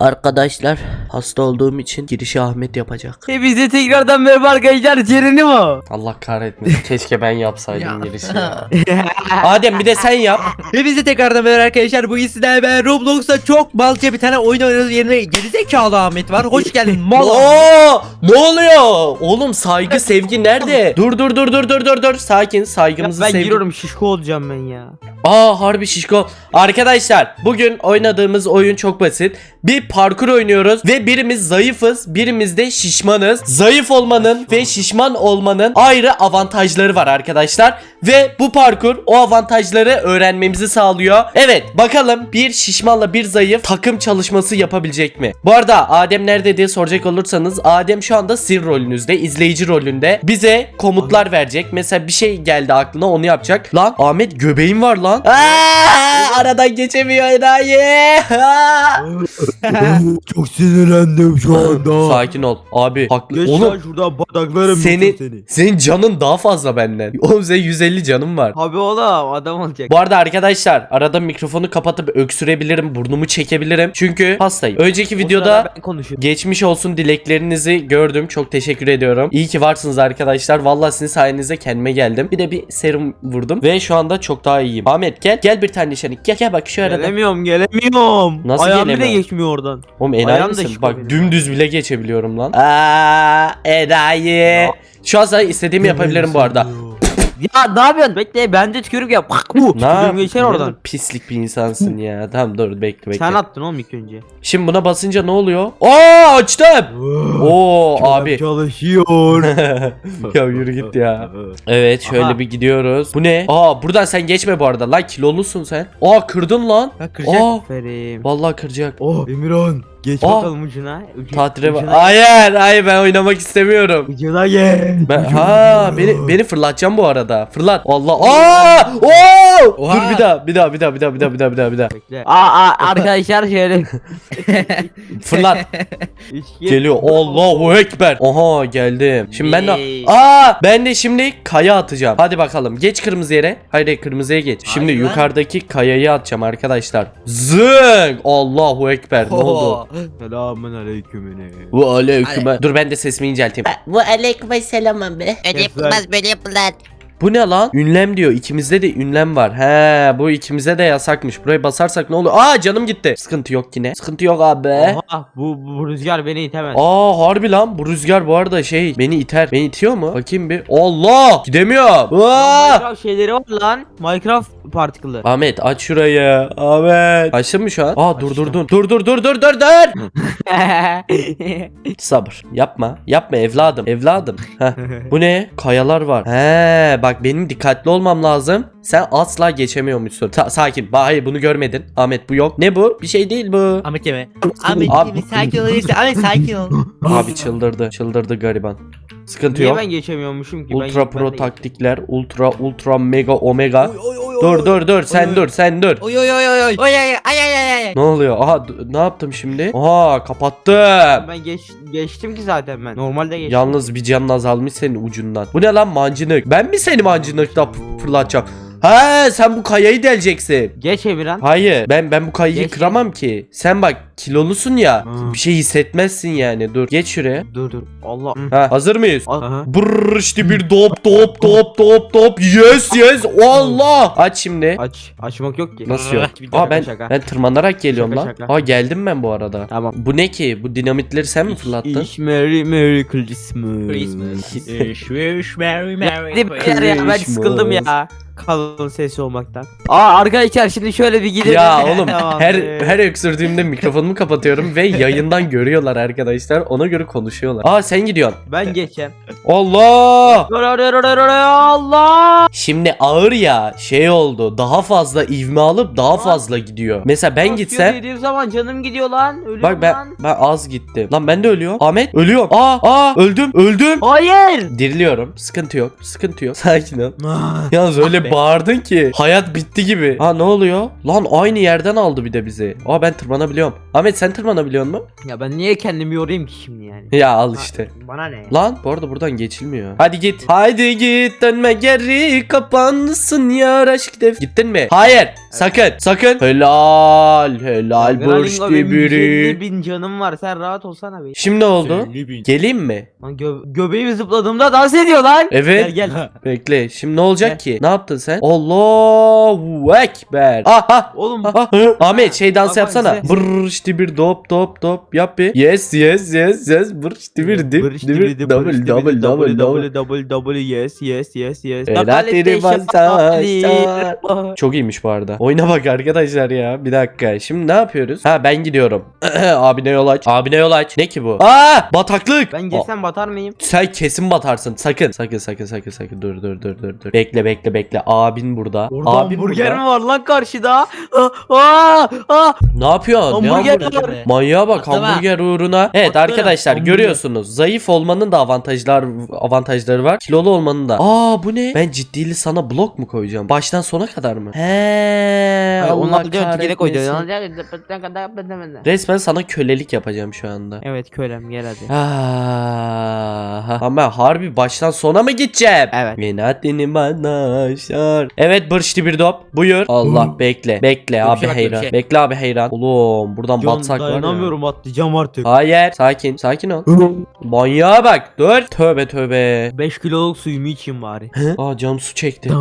Arkadaşlar hasta olduğum için girişi Ahmet yapacak. Hepinize tekrardan merhaba arkadaşlar. Ceren'i mi o? Allah kahretmesin. Keşke ben yapsaydım girişi ya. Adem bir de sen yap. Hepinize tekrardan merhaba arkadaşlar. Bugün sizlerle ben Roblox'ta çok malca bir tane oyun oynuyoruz. Yerine gerizekalı Ahmet var. Hoş geldin mal. Oo, ne oluyor? Oğlum saygı sevgi nerede? Dur dur dur dur dur dur dur. Sakin Ya saygımızı ben sevgi. giriyorum şişko olacağım ben ya. Aa harbi şişko. Arkadaşlar bugün oynadığımız oyun çok basit. Bir parkur oynuyoruz ve birimiz zayıfız, birimiz de şişmanız. Zayıf olmanın ve şişman olmanın ayrı avantajları var arkadaşlar. Ve bu parkur o avantajları öğrenmemizi sağlıyor. Evet bakalım bir şişmanla bir zayıf takım çalışması yapabilecek mi? Bu arada Adem nerede diye soracak olursanız Adem şu anda sir rolünüzde, izleyici rolünde. Bize komutlar verecek. Mesela bir şey geldi aklına onu yapacak. Lan Ahmet göbeğin var lan. Aa, aradan geçemiyor enayi. Çok sinirlendim şu anda. Sakin ol. Abi haklı. Geç Oğlum lan şuradan bardaklarım senin seni. senin canın daha fazla benden. Oğlum senin 150 canım var. Abi oğlum adam olacak. Bu arada arkadaşlar arada mikrofonu kapatıp öksürebilirim, burnumu çekebilirim. Çünkü hastayım. Önceki videoda geçmiş olsun dileklerinizi gördüm. Çok teşekkür ediyorum. İyi ki varsınız arkadaşlar. Vallahi sizin sayenizde kendime geldim. Bir de bir serum vurdum ve şu anda çok daha iyiyim. Ahmet gel. Gel bir tane nişanı. Gel gel bak şu arada. Gelemiyorum gelemiyorum. Nasıl Ayağım bile gelemiyorum? geçmiyor oradan. Oğlum enayi Ayağım da misin? Bak dümdüz bile geçebiliyorum lan. Aa, enayi. Şu an sana istediğimi yapabilirim bu arada. Ya ne yapıyorsun? Bekle ben de tükürük yap. Bu Ne tükürüğüm geçer Ne oradan. Pislik bir insansın ya. Tamam dur bekle bekle. Sen attın oğlum ilk önce. Şimdi buna basınca ne oluyor? Aa açtım. Oo abi. Çalışıyor. ya yürü git ya. Evet şöyle Aha. bir gidiyoruz. Bu ne? Aa buradan sen geçme bu arada. Lan kilolusun sen. Aa kırdın lan. Ha kıracak. Aa. Aferin. Vallahi kıracak. oh Emirhan. Geç Aa. Bakalım ucuna. ucu- Tatile bak. ucuna- Hayır hayır ben oynamak istemiyorum. Ucuna gel. Ben, ha beni beni fırlatacağım bu arada. Fırlat. Allah. Aa! Oo! Oha. Dur bir daha bir daha bir daha bir daha bir daha bir daha bir daha bir daha. Bekle. Aa, aa arkadaşlar şöyle. Fırlat. Üç, Geliyor. Allahu ekber. Aha geldim. Şimdi ben de Yay. Aa ben de şimdi kaya atacağım. Hadi bakalım. Geç kırmızı yere. Hayır hayır, kırmızıya geç. Şimdi Hayır lan. yukarıdaki kayayı atacağım arkadaşlar. Zıng! Allahu ekber. Ne oldu? Selamun aleyküm. Bu aleyküm. Dur ben de sesimi incelteyim. Bu aleyküm selam abi. Öyle yapılmaz böyle yapılan. Bu ne lan? Ünlem diyor. İkimizde de ünlem var. He, bu ikimize de yasakmış. Buraya basarsak ne olur? Aa canım gitti. Sıkıntı yok yine. Sıkıntı yok abi. Oha, bu, bu, rüzgar beni itemez. Aa harbi lan bu rüzgar bu arada şey beni iter. Beni itiyor mu? Bakayım bir. Allah! Gidemiyorum. Aa! Minecraft şeyleri var lan. Minecraft partikülü. Ahmet aç şurayı. Ahmet. Açtın mı şu an? Aa dur dur dur. Dur dur dur dur dur dur. Sabır. Yapma. Yapma evladım. Evladım. Heh. Bu ne? Kayalar var. He bak benim dikkatli olmam lazım. Sen asla geçemiyormuşsun. Ta- sakin. Ba- Hayır bunu görmedin. Ahmet bu yok. Ne bu? Bir şey değil bu. Ahmet yeme. Ahmet Abi- abi, sakin ol Ahmet sakin ol. Abi çıldırdı. Çıldırdı gariban. Sıkıntı Niye yok. ben geçemiyormuşum ki? Ultra ben, pro ben taktikler. Ultra ultra mega omega. Oy oy oy oy. Dur dur dur sen Oy, dur sen dur. Oy oy oy oy oy. Oy ay ay ay ay ay. Ne oluyor? Aha ne yaptım şimdi? Aha kapattım. Ben geç, geçtim ki zaten ben. Normalde geçtim. Yalnız bir canın azalmış senin ucundan. Bu ne lan mancınık? Ben mi seni mancınıkta fırlatacağım? He sen bu kayayı deleceksin. Geç Emirhan. Hayır ben ben bu kayayı Geç. kıramam ki. Sen bak kilolusun ya. Hı. Bir şey hissetmezsin yani. Dur geç şuraya. Dur dur. Allah. Ha hazır mıyız? Aha. Brrr işte bir dop dop dop dop dop yes yes Allah aç şimdi Aç. Açmak yok ki. nasıl yok Bir Aa ben şaka. ben tırmanarak geliyorum Şaka lan şaka. Aa geldim ben bu arada Tamam. Bu ne ki bu dinamitleri sen mi fırlattın İş Merry Merry Christmas. Christmas. Wish Merry Merry ya ben Christmas. sıkıldım ya. Kalın sesi olmaktan. Aa arkadaşlar şimdi şöyle bir gidelim. Ya oğlum her her öksürdüğümde mikrofonumu kapatıyorum ve yayından görüyorlar arkadaşlar. Ona göre konuşuyorlar. Aa sen gidiyorsun. Ben geçeceğim. Allah! Allah. Şimdi ağır ya şey oldu. Daha fazla ivme alıp daha fazla gidiyor. Mesela ben gitsem Dediğim zaman canım gidiyor lan. Ölüyorum Bak ben lan. ben az gittim. Lan ben de ölüyorum. Ahmet ölüyorum. Aa aa öldüm öldüm. Hayır. Diriliyorum. Sıkıntı yok. Sıkıntı yok. Sakin ol. Ah, Yalnız öyle Ah bağırdın ki hayat bitti gibi. Ha ne oluyor? Lan aynı yerden aldı bir de bizi. Aa ben tırmanabiliyorum. Ahmet sen tırmanabiliyor musun? Ya ben niye kendimi yorayım ki şimdi yani? Ya al işte. Bana ne? ya? Lan bu arada buradan geçilmiyor. Hadi git. Haydi git dönme geri kapansın ya aşk def. Gittin mi? Hayır. Sakın sakın. Helal helal burç Galingo benim biri. 150 bin canım var. Sen rahat olsana be. Şimdi ne oldu? Geleyim mi? Lan gö göbeğimi zıpladığımda dans ediyor lan. Evet. Gel gel. Bekle. Şimdi ne olacak ki? Ne yaptın sen? Allahu ekber. Ah ah. Oğlum Ah, hı. Ahmet şey dans Bak, bak, yapsana. işte bir dop dop dop yap bir. Yes yes yes yes işte bir dip double double double double. double double double yes yes yes yes. Çok iyiymiş bu arada. Oyuna bak arkadaşlar ya. Bir dakika. Şimdi ne yapıyoruz? Ha ben gidiyorum. Abine yol aç. Abine yol aç. Ne ki bu? Aa bataklık. Ben Aa, girsem batar mıyım? Sen kesin batarsın. Sakın. Sakın sakın sakın sakın. Dur dur dur dur dur. Bekle bekle bekle. Abin burada. Orada Abin hamburger burada. mi var lan karşıda? Ah, ah, ah. Ne yapıyorsun? Ne Hamburger hamburger? var. Manyağa bak Atlama. hamburger uğruna. Evet Atlama, arkadaşlar hamburger. görüyorsunuz. Zayıf olmanın da avantajlar avantajları var. Kilolu olmanın da. Aa bu ne? Ben ciddili sana blok mu koyacağım? Baştan sona kadar mı? He. Hayır, Allah onlar diyor tikine koy diyor. kahretmesin. Resmen sana kölelik yapacağım şu anda. Evet kölem gel hadi. Ah, ama harbi baştan sona mı gideceğim? Evet. Minatini bana şar. Evet bırçtı bir dop. Buyur. Allah bekle. Bekle Bir abi şey bak, heyran. şey. Bekle abi heyran. Oğlum buradan Can batsak var ya. dayanamıyorum atlayacağım artık. Hayır. Sakin. Sakin ol. Manyağa bak. Dur. Tövbe tövbe. 5 kiloluk suyumu içeyim bari. Aa canım su çekti. Hı?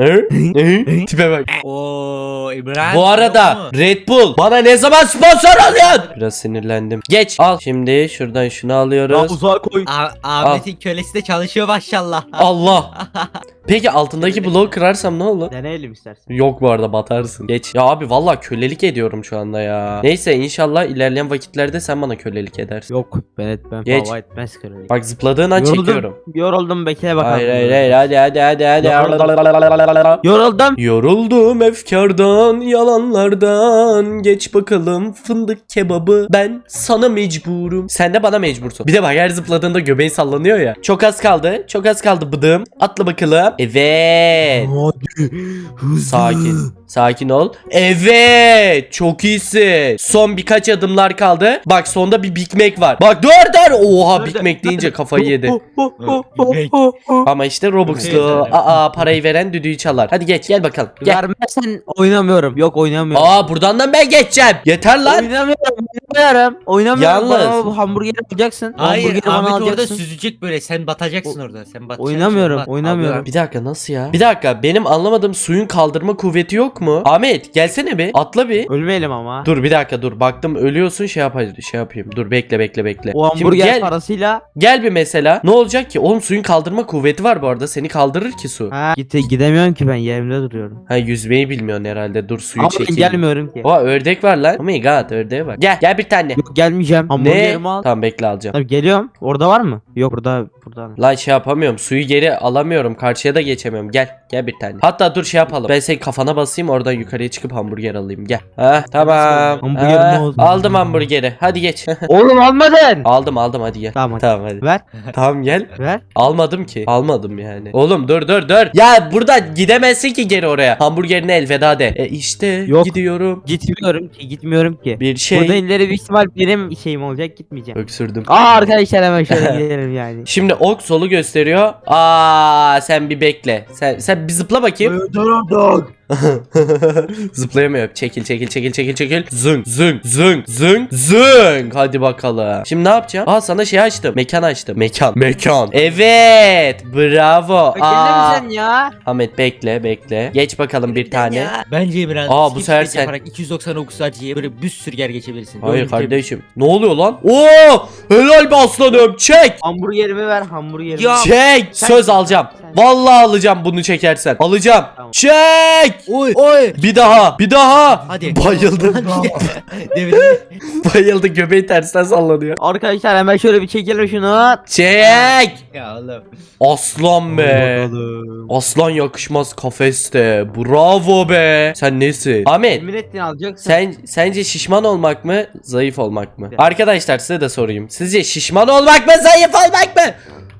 Hı? Tipe bak. Oo İbrahim. Bu arada Red Bull bana ne zaman sponsor oluyorsun? Biraz sinirlendim. Geç. Al. Şimdi şuradan şunu alıyoruz. uzağa koy. Ahmet'in kölesi de çalışıyor maşallah. Allah. Peki altındaki bloğu kırarsam ne olur? Deneyelim istersen. Yok bu arada batarsın. Geç. Ya abi valla kölelik ediyorum şu anda ya. Neyse inşallah ilerleyen vakitlerde sen bana kölelik edersin. Yok ben etmem. Geç. Hava etmez kölelik. Bak zıpladığın an Yoruldum. çekiyorum. Yoruldum bekle bakalım. Hayır hayır hayır hadi hadi hadi hadi. Yoruldum. Yoruldum efkardan, yalanlardan. Geç bakalım fındık kebabı. Ben sana mecburum. Sen de bana mecbursun. Bir de bak her zıpladığında göbeğin sallanıyor ya. Çok az kaldı. Çok az kaldı bıdım. Atla bakalım. Evet. Hadi. Hızlı. Sakin. Sakin ol. Evet. Çok iyisin. Son birkaç adımlar kaldı. Bak sonda bir Big Mac var. Bak dur dur. Oha Nerede? Big Mac deyince kafayı yedi. Oh, oh, oh, oh, oh, oh. Ama işte Robux'lu. Aa parayı veren düdüğü çalar. Hadi geç gel bakalım. Gel. Vermezsen oynamıyorum. Yok oynamıyorum. Aa buradan da ben geçeceğim. Yeter lan. Oynamıyorum. Oynamıyorum. Oynamıyorum. Yalnız. Bana bu hamburgeri alacaksın. Hayır hamburgeri bana Ahmet orada alacaksın. süzecek böyle sen batacaksın orada sen batacaksın. Oynamıyorum, Bat- oynamıyorum. Abi, Bir dakika nasıl ya? Bir dakika benim anlamadığım suyun kaldırma kuvveti yok mu? Ahmet gelsene bir. Atla bir. Ölmeyelim ama. Dur bir dakika dur. Baktım ölüyorsun şey yapayım şey yapayım. Dur bekle bekle bekle. O Şimdi hamburger gel, parasıyla gel bir mesela. Ne olacak ki? Oğlum suyun kaldırma kuvveti var bu arada. Seni kaldırır ki su. ha, gite, gidemiyorum ki ben yerimde duruyorum. Ha yüzmeyi bilmiyorsun herhalde. Dur suyu Ama ben çekeyim. gelmiyorum ki. Oha ördek var lan. Oh my god ördeğe bak. Gel gel bir tane. Yok gelmeyeceğim. Ne? Hamburgerimi al. Tamam bekle alacağım. Tabii geliyorum. Orada var mı? Yok burada burada. Lan şey yapamıyorum. Suyu geri alamıyorum. Karşıya da geçemiyorum. Gel. Gel bir tane. Hatta dur şey yapalım. Ben senin kafana basayım oradan yukarıya çıkıp hamburger alayım. Gel. Ha tamam. Hamburgerim Ha, oldu. aldım hamburgeri. Hadi geç. Oğlum almadın. aldım aldım hadi gel. Tamam hadi. Tamam hadi. Ver. Tamam gel. Ver. Almadım ki. Almadım yani. Oğlum dur dur dur. Ya burada gidemezsin ki geri oraya. Hamburgerine elveda de. E işte Yok. gidiyorum. Gitmiyorum ki. Gitmiyorum ki. Bir şey. Burada ileri bir ihtimal benim şeyim olacak gitmeyeceğim. Öksürdüm. Aa arkadaşlar hemen şöyle gidelim yani. Şimdi ok solu gösteriyor. Aa sen bir bekle. Sen sen bir zıpla bakayım. Yeter artık. Zıplayamıyor. Çekil çekil çekil çekil çekil. Zıng zıng zıng zıng zıng. Hadi bakalım. Şimdi ne yapacağım? Aa sana şey açtım. Mekan açtım. Mekan. Mekan. Evet. Bravo. Aa. Gelin ya. Ahmet bekle bekle. Geç bakalım bir tane. Bence İbrahim. Aa, bu skip sefer sen- yaparak 299 acıya böyle bir sürü geçebilirsin. Hayır Böyle kardeşim. Ne oluyor lan? Oo! Helal be aslanım. Çek. Hamburgerimi ver hamburgerimi. Ya. Çek. Söz alacağım. Sen- Vallahi alacağım bunu çekersen. Alacağım. Tamam. Çek. Oy. Oy. Bir daha. Bir daha. Hadi. Bayıldı. Bayıldı. Göbeği tersten sallanıyor. Arkadaşlar hemen şöyle bir çekelim şunu. Çek. ya oğlum. Aslan be. Bakalım. Aslan yakışmaz kafeste. Bravo be. Sen nesin? Ahmet. Emin ettin alacaksın. Sen sence şişman olmak mı, zayıf olmak mı? Arkadaşlar size de sorayım. Sizce şişman olmak mı, zayıf olmak mı?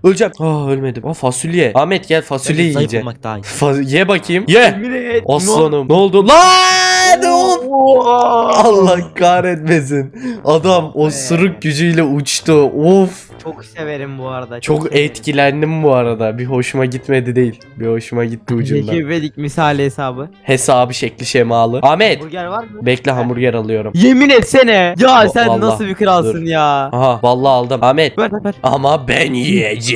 Öleceğim. Aa ölmedim. Aa fasulye. Ahmet gel fasulye Zayıf yiyeceğim. olmak daha iyi. Fa- ye bakayım. Ye. Yemin et. Aslanım. Ne oldu? Lan! Of! Allah kahretmesin. Adam o sırık gücüyle uçtu. Of. Çok severim bu arada. Çok severim. etkilendim bu arada. Bir hoşuma gitmedi değil. Bir hoşuma gitti ucundan. Rekebelik misali hesabı. Hesabı şekli şemalı. Ahmet. Burger var mı? Bekle hamburger alıyorum. Yemin etsene. Ya sen vallahi. nasıl bir kralsın ya. Aha vallahi aldım. Ahmet. Ver ver. Ama ben yiyeceğim.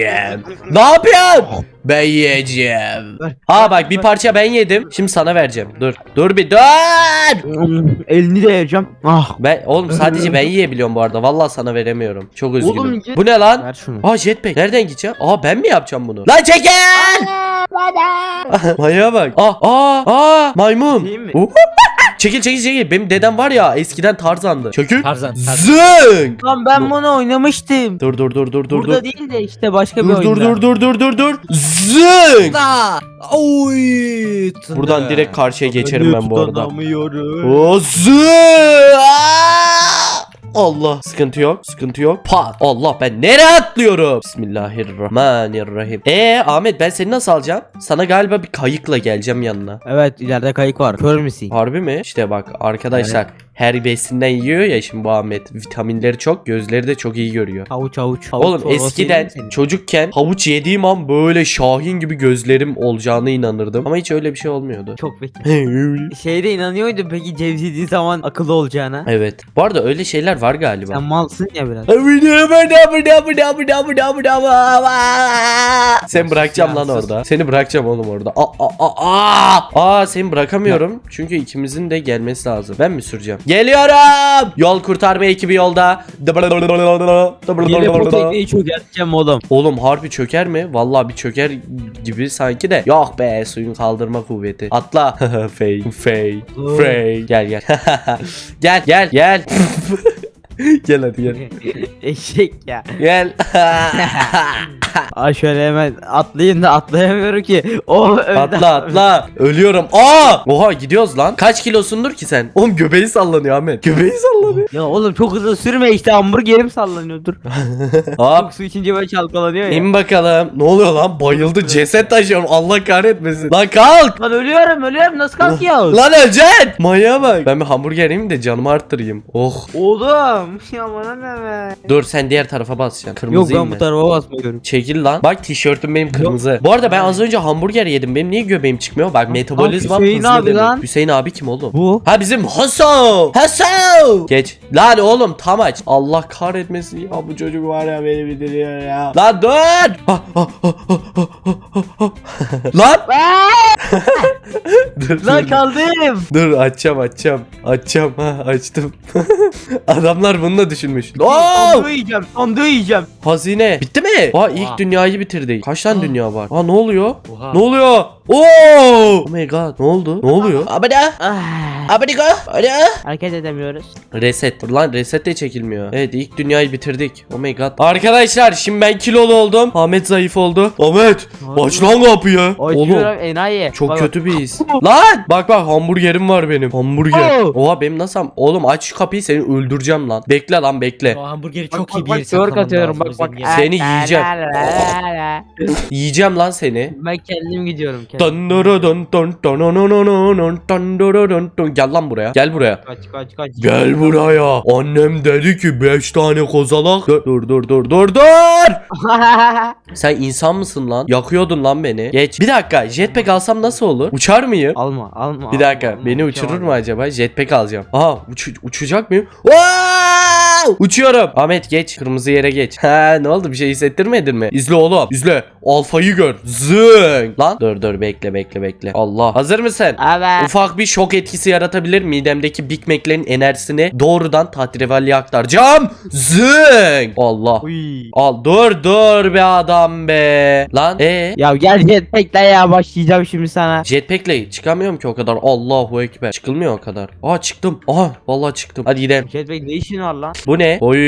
Ne yapıyorsun? Ben yiyeceğim. Ha bak bir parça ben yedim. Şimdi sana vereceğim. Dur. Dur bir dur. Elini de yiyeceğim. Ah. Ben oğlum sadece ben yiyebiliyorum bu arada. Vallahi sana veremiyorum. Çok üzgünüm. Oğlum, Bu ne lan? Ver şunu. Aa jetpack. Nereden gideceğim? Aa ben mi yapacağım bunu? Lan çekil! Manyağa bak. Aa aa aa maymun. Değil mi? Çekil çekil çekil. Benim dedem var ya eskiden Tarzan'dı. Çekil. Tarzan. Tarzan. Zınk. Lan ben bunu oynamıştım. Dur dur dur dur dur Burada dur. değil de işte başka bir Dur oyunda. dur dur dur dur dur dur. Zınk. Da. Oy. tındı. Buradan direkt karşıya geçerim ben bu arada. Tutunamıyorum. O zı- Aa! Allah. Sıkıntı yok sıkıntı yok. Pat Allah ben nereye atlıyorum? Bismillahirrahmanirrahim. E Ahmet ben seni nasıl alacağım? Sana galiba bir kayıkla geleceğim yanına. Evet ileride kayık var. Kör müsün? Harbi mi? İşte bak arkadaşlar her besinden yiyor ya şimdi bu Ahmet vitaminleri çok gözleri de çok iyi görüyor Havuç havuç. havuç Oğlum eskiden çocukken havuç yediğim an böyle Şahin gibi gözlerim olacağına inanırdım ama hiç öyle bir şey olmuyordu Çok bekle. Şeyde inanıyordu peki ceviz yediği zaman akıllı olacağına. Evet bu arada öyle şeyler var galiba Sen malsın ya biraz. Sen bırakacağım lan orada. Seni bırakacağım oğlum orada. Aa, aa, aa. Aa, seni bırakamıyorum. Çünkü ikimizin de gelmesi lazım. Ben mi süreceğim? Geliyorum. Yol kurtarma ekibi yolda. Yine bu tekneyi çökerteceğim oğlum. Oğlum harbi çöker mi? Vallahi bir çöker gibi sanki de. Yok be suyun kaldırma kuvveti. Atla. Fey. Fey. Fey. Gel gel. gel gel gel. gel hadi gel. Eşek ya. Gel. Aa şöyle hemen atlayayım da atlayamıyorum ki. O önden- atla atla. Ölüyorum. Aa! Oha gidiyoruz lan. Kaç kilosundur ki sen? Oğlum göbeği sallanıyor Ahmet. Göbeği sallanıyor. Ya oğlum çok hızlı sürme işte hamburgerim sallanıyor dur. Hop. Çok su içince böyle çalkalanıyor ya. İn bakalım. Ne oluyor lan? Bayıldı. Ceset taşıyorum. Allah kahretmesin. Lan kalk. Lan ölüyorum ölüyorum nasıl kalkıyoruz? Lan öleceksin. Manyağa bak. Ben bir hamburger yiyeyim de canımı arttırayım. Oh. Oğlum ya bana ne be? Dur sen diğer tarafa basacaksın. Yok Kırmızıyım ben bu tarafa basmıyorum. Çekil lan. Bak tişörtüm benim kırmızı. Bu arada ben az önce hamburger yedim. Benim niye göbeğim çıkmıyor? Bak metabolizmam Hüseyin hızlı abi demek. lan. Hüseyin abi kim oğlum? Bu. Ha bizim Hasan. Hasan. Geç. Lan oğlum tam aç. Allah kahretmesin ya bu çocuk var ya beni bitiriyor ya. Lan dur. Lan. dur, Lan dur. kaldım. Dur açacağım açacağım. Açacağım ha açtım. Adamlar bunu da düşünmüş. Oo! Sonduğu yiyeceğim. Sonduğu yiyeceğim. Hazine. Bitti mi? Aa ilk Oha. dünyayı bitirdik. Kaç tane dünya var? Aa ne oluyor? Oha. Ne oluyor? Oo! Oh my god. Ne oldu? Ne oluyor? Abada. Ah, Abadigo. Hadi. hareket edemiyoruz. Reset. Lan reset de çekilmiyor. Evet ilk dünyayı bitirdik. Oh my god. Arkadaşlar şimdi ben kilolu oldum. Ahmet zayıf oldu. Ahmet aç lan kapıyı. Oğlum Açıyorum enayi. çok Bak, kötü bir neredeyiz? lan! Bak bak hamburgerim var benim. Hamburger. Oh. Oha benim nasıl Oğlum aç şu kapıyı seni öldüreceğim lan. Bekle lan bekle. O hamburgeri çok iyi bir yere Bak atıyorum bak bak. Seni yiyeceğim. Yiyeceğim lan seni. Ben kendim gidiyorum kendim. Dondurudun, dun, donononononun, dondurudun, dun. Gel lan buraya. Gel buraya. Kaç kaç kaç. Gel buraya. Annem dedi ki 5 tane kozalak. Dur dur dur dur dur dur. Sen insan mısın lan? Yakıyordun lan beni. Geç. Bir dakika. Jetpack alsam nasıl olur? Uç Uçar mıyım? alma alma. Bir dakika. alma, beni uçurur mu acaba? Jetpack alacağım. Aha uç- uçacak mıyım? Wow! Uçuyorum. Ahmet geç. Kırmızı yere geç. Ha ne oldu? Bir şey hissettirmedin mi? İzle oğlum. İzle. Alfayı gör. Zıng. Lan. Dur dur bekle bekle bekle. Allah. Hazır mısın? Evet. Ufak bir şok etkisi yaratabilir. Midemdeki Big Mac'lerin enerjisini doğrudan Tatrivalli'ye aktaracağım. Zıng. Allah. Uy. Al dur dur be adam be. Lan e Ya gel jetpack'le ya başlayacağım şimdi sana. Jetpack'le çıkamıyorum ki o kadar. Allahu ekber. Çıkılmıyor o kadar. Aa çıktım. Aha vallahi çıktım. Hadi gidelim. Jetpack ne işin var lan? Bu Bu ne? Oy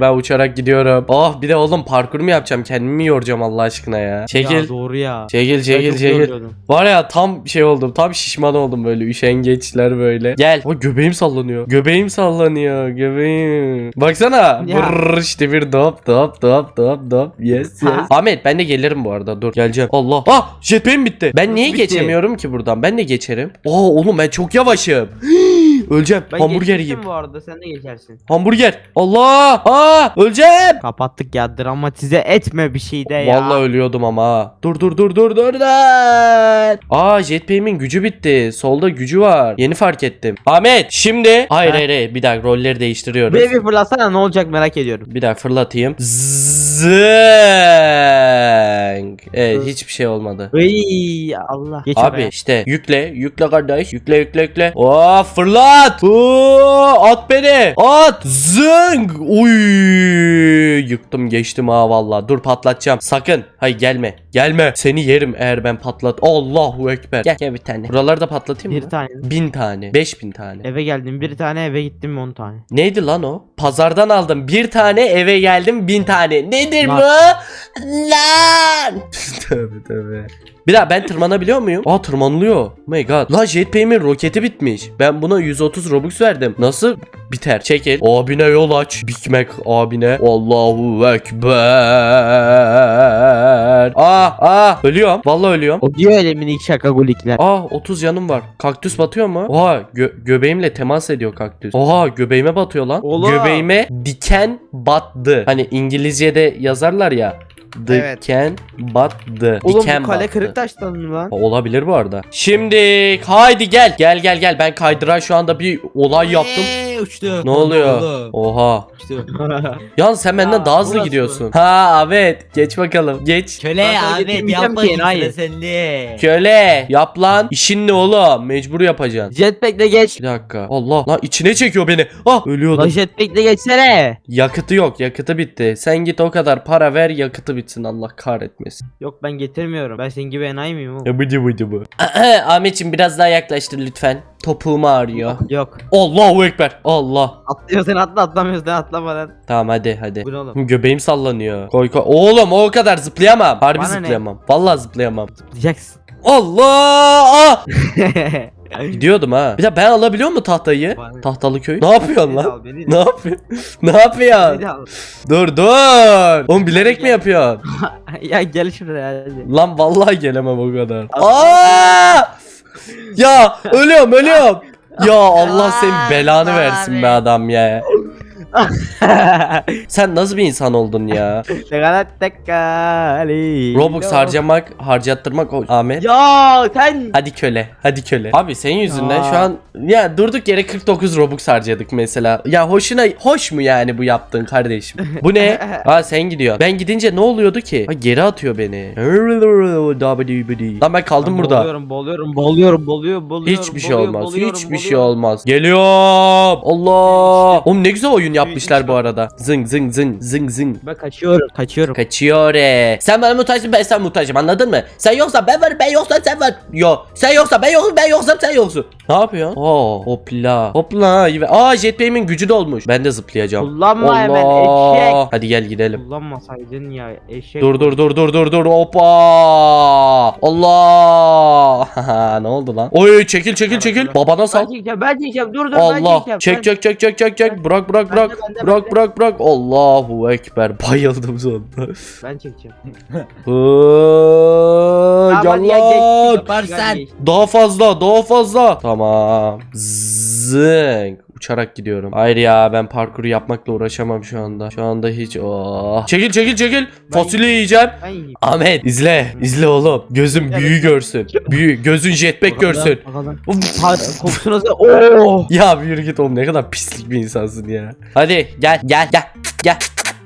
ben uçarak gidiyorum. Oh bir de oğlum parkur mu yapacağım? Kendimi mi yoracağım Allah aşkına ya? Çekil. Ya doğru ya. Çekil çekil çekil. Var ya tam şey oldum. Tam şişman oldum böyle. Üşengeçler böyle. Gel. O göbeğim sallanıyor. Göbeğim sallanıyor. Göbeğim. Baksana. Brrr işte bir dop dop dop dop dop. Yes yes. Ahmet ben de gelirim bu arada. Dur geleceğim. Allah. Ah jetpack'im bitti. Ben niye bitti? geçemiyorum ki buradan? Ben de geçerim. Aa oğlum ben çok yavaşım. Öleceğim. Ben Hamburger yiyeyim. bu arada sen de geçersin. Hamburger. Allah. Aa öleceğim. Kapattık ya dramatize etme bir şey de ya. Vallahi ölüyordum ama. ha. Dur dur dur dur dur dur. Aa jetpack'imin gücü bitti. Solda gücü var. Yeni fark ettim. Ahmet şimdi. Hayır Ha? hayır hayır. Bir dakika rolleri değiştiriyoruz. Bir bir fırlatsana ne olacak merak ediyorum. Bir dakika fırlatayım. Zeng. Evet hiçbir şey olmadı. Iy Allah. Geç Abi oraya. işte yükle yükle kardeş yükle yükle yükle. Oo fırlat. Oo, at beni. At. Zıng. Uy yıktım geçtim ha valla. Dur patlatacağım. Sakın. Hay gelme. Gelme. Seni yerim eğer ben patlat. Allahu ekber. Gel gel bir tane. Buraları da patlatayım mı? Bir tane. Bin tane. Beş bin tane. Eve geldim bir tane eve gittim on tane. Neydi lan o? Pazardan aldım bir tane eve geldim bin tane. Nedir Lan. bu? Lan. tövbe tövbe. Bir daha ben tırmanabiliyor muyum? Aa tırmanılıyor. Oh my god. La jetpack'imin roketi bitmiş. Ben buna 130 robux verdim. Nasıl biter? Çekil. Abine yol aç. Big Mac abine. Allahu ekber. Aa aa ölüyorum. Vallahi ölüyorum. O diyor öyle minik şakagulikler. Aa 30 canım var. Kaktüs batıyor mu? Oha gö- göbeğimle temas ediyor kaktüs. Oha göbeğime batıyor lan. Ola. Göbeğime diken battı. Hani İngilizce'de yazarlar ya. Evet. Diken battı. Oğlum diken bu kale battı. kırık taştan mı lan? Olabilir bu arada. Şimdi haydi gel. Gel gel gel. Ben kaydıra şu anda bir olay yaptım. Eee, uçtu. Ne oluyor? Oha. uçtu. Yalnız sen benden Ya, daha hızlı burası gidiyorsun. Ha evet. Geç bakalım. Geç. Köle sana Ahmet getirmeyeceğim yapma ki, hayır. Köle yap lan. İşin ne oğlum? Mecbur yapacaksın. Jetpack'le geç. Bir dakika. Allah. Lan içine çekiyor beni. Ah ölüyordum. Lan jetpack'le geçsene. Yakıtı yok. Yakıtı bitti. Sen git o kadar para ver yakıtı bitsin. Allah kahretmesin. Yok ben getirmiyorum. Ben senin gibi enayi miyim oğlum? Ya bıcı bıcı bu. Ahmetciğim biraz daha yaklaştır lütfen. Topuğum ağrıyor. Yok. Allahu ekber. Allah. Atlıyorsan atla atlamıyorsan atlama lan. Tamam hadi hadi. Bu ne oğlum? Göbeğim sallanıyor. Koy koy. Oğlum o kadar zıplayamam. Harbi Bana ne? zıplayamam. Vallahi zıplayamam. Atlayacaksın. Allah! Ah! Gidiyordum ha. Bir de ben alabiliyor mu tahtayı? Bana- Tahtalı köy. Ne yapıyorsun lan? al, Ne yapıyorsun? ne yapıyorsun? Dur dur. Oğlum bilerek mi yapıyorsun? ya gel şuraya hadi. Lan vallahi gelemem o kadar. Aa! Ya ölüyorum ölüyorum. Ya Allah senin belanı versin be adam ya. Sen nasıl bir insan oldun ya? Robux harcamak, harcattırmak o- Ahmet. Ya sen Hadi köle, hadi köle. Abi senin yüzünden Aa. şu an ya durduk yere 49 Robux harcadık mesela. Ya hoşuna hoş mu yani bu yaptığın kardeşim? Bu ne? Ha sen gidiyorsun. Ben gidince ne oluyordu ki? Ha geri atıyor beni. Lan ben kaldım burada. Boğuluyorum, boğuluyorum, boğuluyorum, boğuluyorum, boğuluyorum. Hiçbir şey boğuluyorum, olmaz. boğuluyorum, Hiçbir şey boğuluyorum. olmaz. Geliyorum. Allah. Oğlum ne güzel oyun yapmışlar bu arada. Zing zing zing zing zing. Ben kaçıyorum, kaçıyorum. Kaçıyor e. Sen bana muhtaçsın ben sana muhtacım anladın mı? Sen yoksa ben varım ben yoksa sen var. Yo. Sen yoksa ben yokum ben yoksam sen yoksun. Ne yapıyorsun? Oo hopla. Hopla. Aa jetpack'imin gücü dolmuş. Ben de zıplayacağım. Kullanma hemen eşek. Hadi gel gidelim. Kullanmasaydın ya eşek. Dur dur dur dur dur dur hoppa Allah ne oldu lan Oy çekil çekil çekil babana Ben sal çekeceğim, ben çekeceğim. Dur dur ben Allah çekeceğim. çek Ben- çek çek çek çek çek bırak bırak Bende, bırak bırak bırak bırak Allahu ekber bayıldım sonunda Ben çekeceğim. Hıı, Tamam, hadi ya, Yallah. geçtik, Yaparsan. geçtik. Daha fazla daha fazla Tamam Zing Uçarak gidiyorum. Hayır ya ben parkuru yapmakla uğraşamam şu anda. Şu anda hiç oh. Çekil çekil çekil. Fasulye yiyeceğim. Ben yiyeyim. Ahmet izle izle oğlum gözün büyü görsün büyü gözün jetpack görsün Bakalım. Nasıl? Oo. ya bir yürü git oğlum ne kadar pislik bir insansın ya hadi gel gel gel gel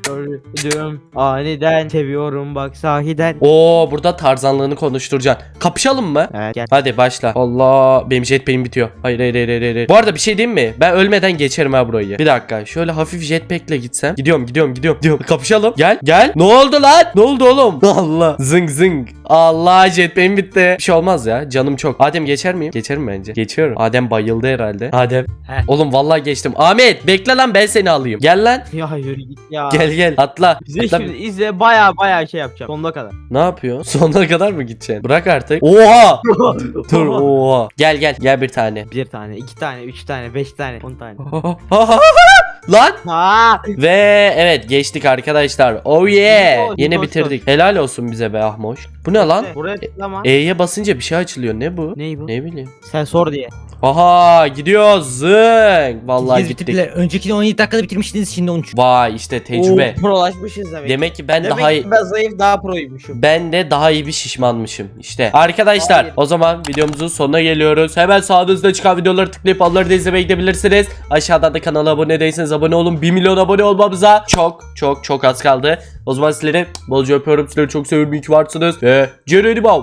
gördüm aniden seviyorum bak sahiden. Oo burada tarzanlığını konuşturacaksın. Kapışalım mı? Evet gel. Hadi başla. Allah benim jetpack'im bitiyor. Hayır hayır hayır hayır. hayır. Bu arada bir şey diyeyim mi? Ben ölmeden geçerim ha burayı. Bir dakika. Şöyle hafif jetpack'le gitsem. Gidiyorum gidiyorum gidiyorum. gidiyorum. Kapışalım. Gel gel. Ne oldu lan? Ne oldu oğlum? Allah. Zıng zıng. Allah jetpack'im bitti. Bir şey olmaz ya. Canım çok. Adem geçer miyim? Geçerim bence. Geçiyorum. Adem bayıldı herhalde. Adem. Heh. Oğlum vallahi geçtim. Ahmet bekle lan ben seni alayım. Gel lan. Ya yürü git ya. Gel gel. Atla. İzle Atla. şimdi izle baya baya şey yapacağım sonuna kadar. Ne yapıyor? Sonuna kadar mı gideceksin? Bırak artık. Oha! Dur oha. Gel gel. Gel bir tane. Bir tane, iki tane, üç tane, beş tane, on tane. Lan Ha! ve evet geçtik arkadaşlar. Oh yeah. Koş, Yine koş, bitirdik. Helal olsun bize be Ahmoş. Bu ne lan? Buraya tıklama. E'ye basınca bir şey açılıyor. Ne bu? Ney bu? Ne bileyim. Sen sor diye. Aha gidiyoruz. Zıng. Vallahi Biz gittik. bitirdiler. Öncekini 17 dakikada bitirmiştiniz şimdi 13. Vay işte tecrübe. Oo, prolaşmışız demek. Demek ki ben Demek daha ki iyi ben zayıf daha proymuşum. ben de daha iyi bir şişmanmışım. İşte arkadaşlar Hayır. o zaman videomuzun sonuna geliyoruz. Hemen sağınızda çıkan videoları tıklayıp onları da izlemeye gidebilirsiniz. Aşağıdan da kanala abone değilseniz abone olun. 1 milyon abone olmamıza çok çok çok az kaldı. O zaman sizleri bolca öpüyorum. Sizleri çok seviyorum. İyi ki varsınız. Ve Bow.